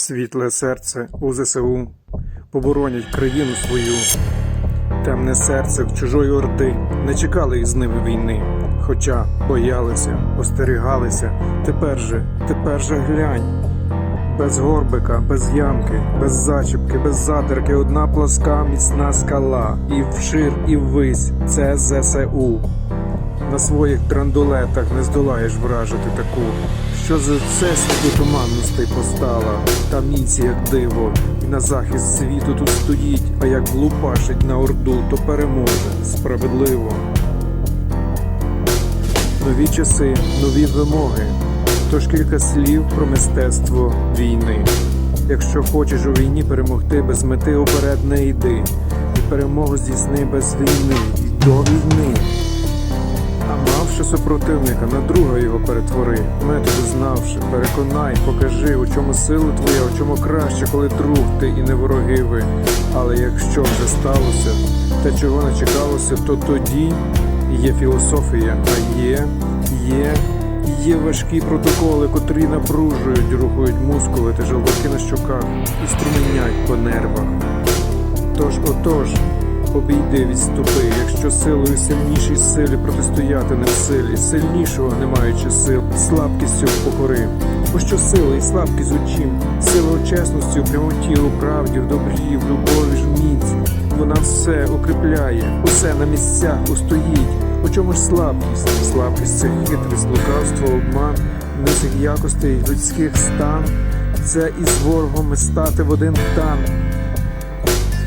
Світле серце у ЗСУ поборонять країну свою. Темне серце в чужої орди не чекали із ними війни, хоча боялися, остерігалися. Тепер же, тепер же глянь. Без горбика, без ямки, без зачіпки, без задерки, одна плоска міцна скала. І вшир, і ввись це ЗСУ. На своїх драндулетах не здолаєш вражити таку, що за це світу туманностей постала, та міці, як диво, і на захист світу тут стоїть, а як влупашить на орду, то переможе справедливо. Нові часи, нові вимоги. Тож кілька слів про мистецтво війни. Якщо хочеш у війні перемогти, без мети уперед не йди. І перемогу здійсни без війни, і до війни. А супротивника, на друга його перетвори, методи знавши, переконай, покажи, у чому сила твоя, у чому краще, коли друг ти і не вороги ви. Але якщо вже сталося, та чого не чекалося, то тоді є філософія, а є, є, є важкі протоколи, котрі напружують, рухають мускули та желваки на щоках і струменять по нервах. Тож, отож, обійди, відступи, якщо силою сильнішій силі протистояти не в силі, сильнішого не маючи сил, слабкістю покори. Бо що сила і слабкість у чим? Сила чесності, у прямоті, у правді, в добрі, в любові ж міць. Вона все укріпляє, усе на місцях устоїть. У чому ж слабкість? Слабкість це хитрість, лукавство, обман, низих якостей, людських стан. Це із ворогом стати в один тан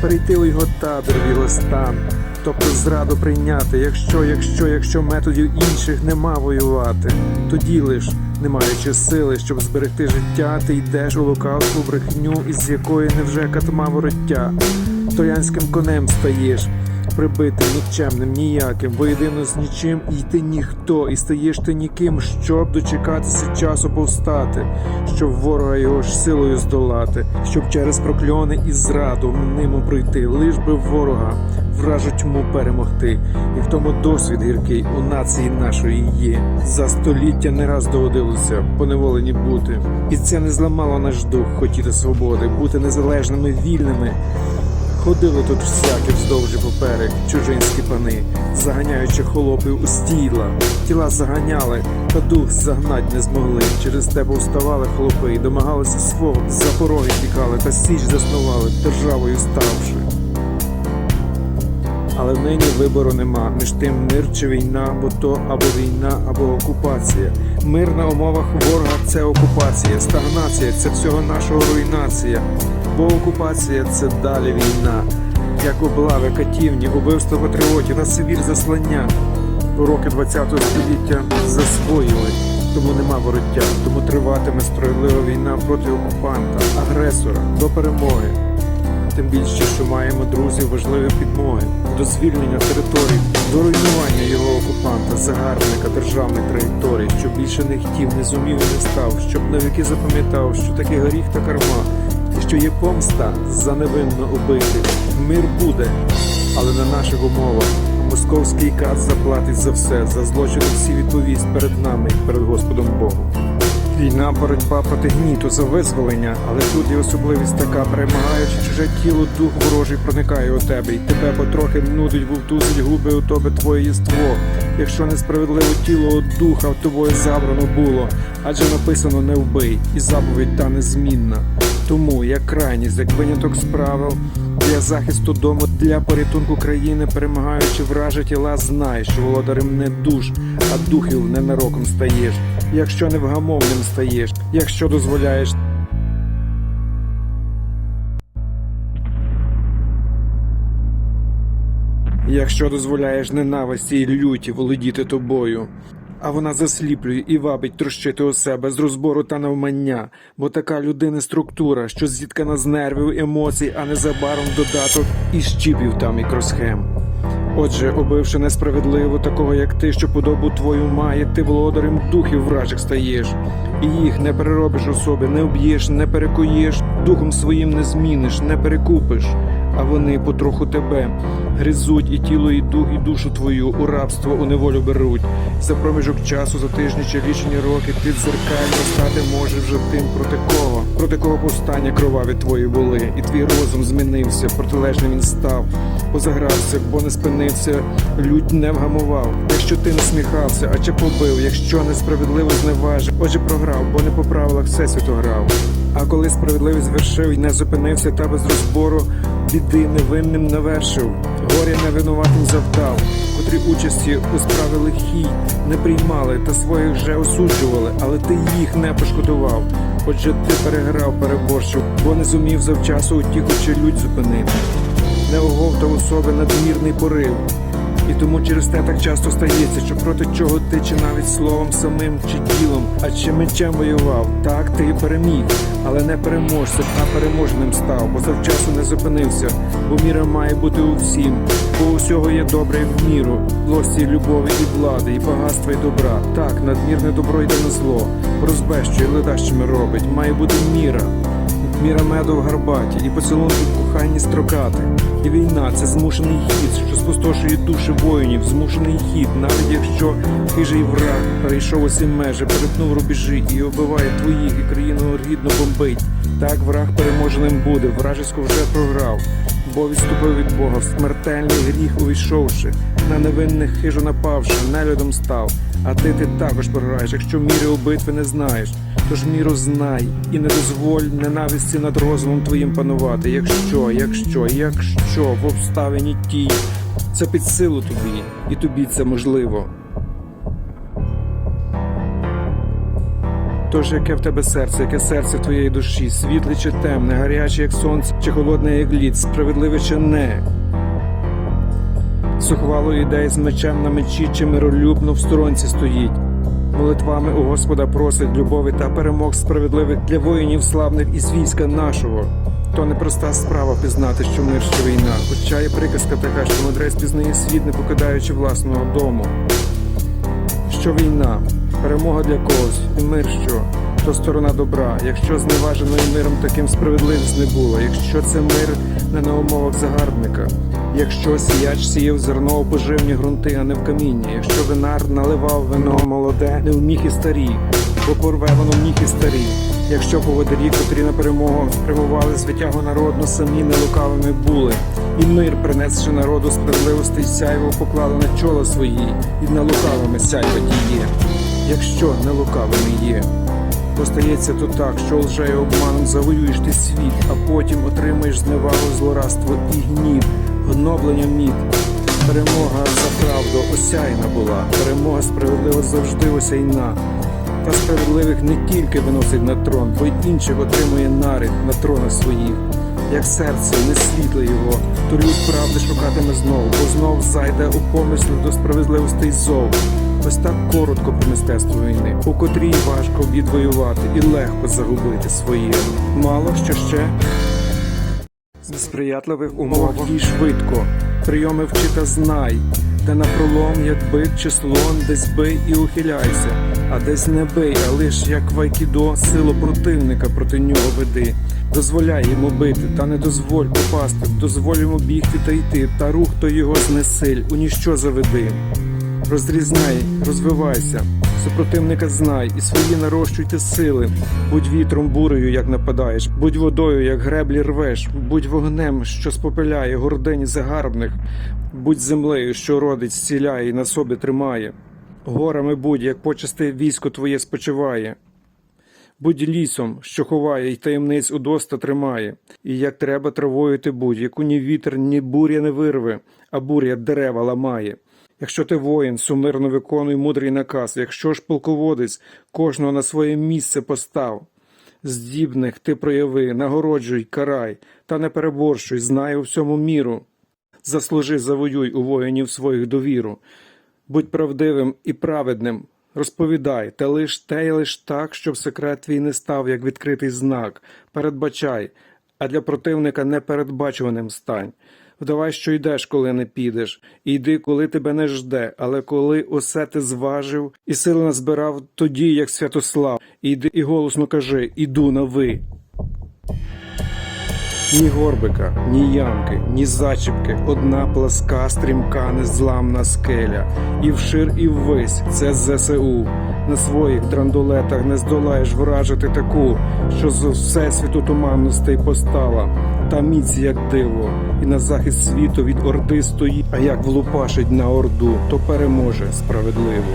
перейти у його табір, в його стан, тобто зраду прийняти, якщо, якщо, якщо методів інших нема воювати, тоді лиш, не маючи сили, щоб зберегти життя, ти йдеш у лукавську брехню, із якої невже катма вороття, троянським конем стаєш. Прибитим нікчемним, ніяким, воєдино з нічим, і ти ніхто, і стаєш ти ніким, щоб дочекатися часу повстати, щоб ворога його ж силою здолати, щоб через прокльони і зраду ними пройти, лиш би ворога вражу тьму перемогти, і в тому досвід гіркий у нації нашої є. За століття не раз доводилося поневолені бути, і це не зламало наш дух хотіти свободи, бути незалежними, вільними. Ходили тут всякі вздовж і поперек, чужинські пани, заганяючи холопів у стіла. Тіла заганяли, та дух загнать не змогли. Через те повставали холопи і домагалися свого, за пороги тікали та січ заснували, державою ставши. Але нині вибору нема. Між тим мир чи війна, бо то або війна, або окупація. Мир на умовах ворога це окупація, стагнація це всього нашого руйнація. Бо окупація це далі війна. Як облави, катівні, убивство патріотів на Сибір заслання. Уроки 20-го століття засвоїли, тому нема вороття, тому триватиме справедлива війна проти окупанта, агресора до перемоги. Тим більше, що маємо друзів важливі підмоги до звільнення територій, до руйнування його окупанта, загарбника державних траєкторій, щоб більше не хотів, не зумів і не став, щоб навіки запам'ятав, що таке гріх та карма, що є помста за невинно убитих. Мир буде, але на наших умовах. Московський кат заплатить за все, за злочини всі відповість перед нами перед Господом Богом. Війна, боротьба проти гніту за визволення, але тут є особливість така, перемагаючи чуже тіло, дух ворожий проникає у тебе, і тебе потрохи нудить, вовтузить губи у тебе твоє єство. Якщо несправедливо тіло от духа в тобою забрано було, адже написано не вбий, і заповідь та незмінна. Тому як крайність, як виняток з правил, для захисту дому, для порятунку країни, перемагаючи вражі тіла, знай, що володарем не душ, а духів ненароком стаєш. Якщо невгамовним стаєш, якщо дозволяєш Якщо дозволяєш ненависті й люті володіти тобою, а вона засліплює і вабить трощити у себе з розбору та навмання, бо така людина структура, що зіткана з нервів, емоцій, а незабаром додаток і щіпів та мікросхем. Отже, убивши несправедливо такого, як ти, що подобу твою має, ти володарем духів вражих стаєш, і їх не переробиш у собі, не вб'єш, не перекуєш, духом своїм не зміниш, не перекупиш. А вони потроху тебе гризуть і тіло, і дух, і душу твою у рабство у неволю беруть. За проміжок часу, за тижні чи лічені роки, ти дзеркально стати можеш вже тим, проти кого, проти кого повстання кроваві твої були, і твій розум змінився, протилежним він став, позагрався, бо не спинився, лють не вгамував. Якщо ти не сміхався, а чи побив, якщо несправедливо зневажив, отже програв, бо не по правилах всесвіту грав. А коли справедливість звершив і не зупинився, та без розбору біди невинним навершив, горя невинуватим завдав, котрі участі у справи лихій не приймали та своїх вже осуджували, але ти їх не пошкодував. Отже, ти переграв, переборщив, бо не зумів завчасу утіку чи лють зупинити. Не оговтав особи надмірний порив. І тому через те так часто стається, що проти чого ти чи навіть словом самим чи ділом, а чи мечем воював. Так ти переміг, але не переможцем, а переможним став, бо завчасу не зупинився, бо міра має бути у всім, бо у всього є добре в міру, злості, любові і влади, і багатства, і добра. Так, надмірне добро йде на зло, розбещує, ледащими робить, має бути міра. Міра меду в гарбаті і поцілунки в коханні строкати. І війна це змушений хід, що спустошує душі воїнів, змушений хід, навіть якщо хижий враг перейшов усі межі, перетнув рубежі і оббиває твоїх, і країну гідно бомбить. Так враг переможеним буде, вражесько вже програв, бо відступив від Бога в смертельний гріх увійшовши, на невинних хижо напавши, нелюдом став. А ти ти також програєш, якщо міри у битви не знаєш. Тож міру знай і не дозволь ненависті над розумом твоїм панувати. Якщо, якщо, якщо в обставині тій, це під силу тобі, і тобі це можливо. Тож яке в тебе серце, яке серце твоєї душі, світле чи темне, гаряче, як сонце, чи холодне, як лід, справедливе чи не. Сухвало ідей з мечем на мечі, чи миролюбно в сторонці стоїть. Молитвами у Господа просить любові та перемог справедливих для воїнів славних із війська нашого. То непроста справа пізнати, що мир, що війна. Хоча є приказка така, що мудрець пізнає світ, не покидаючи власного дому. Що війна, перемога для когось, і мир що, то сторона добра. Якщо зневаженою миром таким справедливість не було, якщо це мир не на умовах загарбника, якщо сіяч сіяв зерно у поживні ґрунти, а не в камінні, якщо винар наливав вино молоде, не в міхи старі, бо порве воно міхи старі. Якщо поводирі, котрі на перемогу спрямували звитягу народну, самі нелукавими були, і мир, принесши народу справедливості сяйво, поклали на чола свої, і на лукавими сяйво ті є. Якщо не лукавими є, то стається то так, що лжею обманом завоюєш ти світ, а потім отримаєш зневагу, злорадство і гнів, гноблення міт. Перемога за правду осяйна була, перемога справедлива завжди осяйна. Та справедливих не тільки виносить на трон, бо й інших отримує нарід на тронах своїх. Як серце не світле його, то люд правди шукатиме знов, бо знов зайде у помислі до справедливості й зов. Ось так коротко про мистецтво війни, у котрій важко відвоювати і легко загубити своє. Мало що ще в сприятливих умовах дій швидко, прийоми вчи та знай, де на пролом, як бик чи слон, десь бий і ухиляйся, а десь не бий, а лиш як в айкідо, силу противника проти нього веди. Дозволяй йому бити, та не дозволь попасти, дозволь йому бігти та йти, та рух то його знесиль, у ніщо заведи. Розрізняй, розвивайся, супротивника знай і свої нарощуйте сили. Будь вітром бурею, як нападаєш, будь водою, як греблі рвеш, будь вогнем, що спопиляє гордині загарбних, будь землею, що родить, зціляє і на собі тримає. Горами будь, як почасти військо твоє спочиває. Будь лісом, що ховає й таємниць удоста тримає, і як треба травою ти будь, яку ні вітер, ні буря не вирве, а буря дерева ламає. Якщо ти воїн, сумирно виконуй мудрий наказ, якщо ж полководець, кожного на своє місце постав. Здібних ти прояви, нагороджуй, карай, та не переборщуй, знай у всьому міру. Заслужи, завоюй у воїнів своїх довіру. Будь правдивим і праведним, розповідай, та лиш те й лиш так, щоб секрет твій не став, як відкритий знак. Передбачай, а для противника непередбачуваним стань. Вдавай, що йдеш, коли не підеш, і йди, коли тебе не жде, але коли усе ти зважив і сили назбирав тоді, як Святослав, і йди і голосно кажи, іду на ви. Ні горбика, ні ямки, ні зачіпки, одна пласка, стрімка, незламна скеля. І вшир, і ввись це ЗСУ. На своїх драндулетах не здолаєш вражити таку, що з всесвіту туманностей постала. Та міць як диво, і на захист світу від орди стоїть. А як влупашить на орду, то переможе справедливо.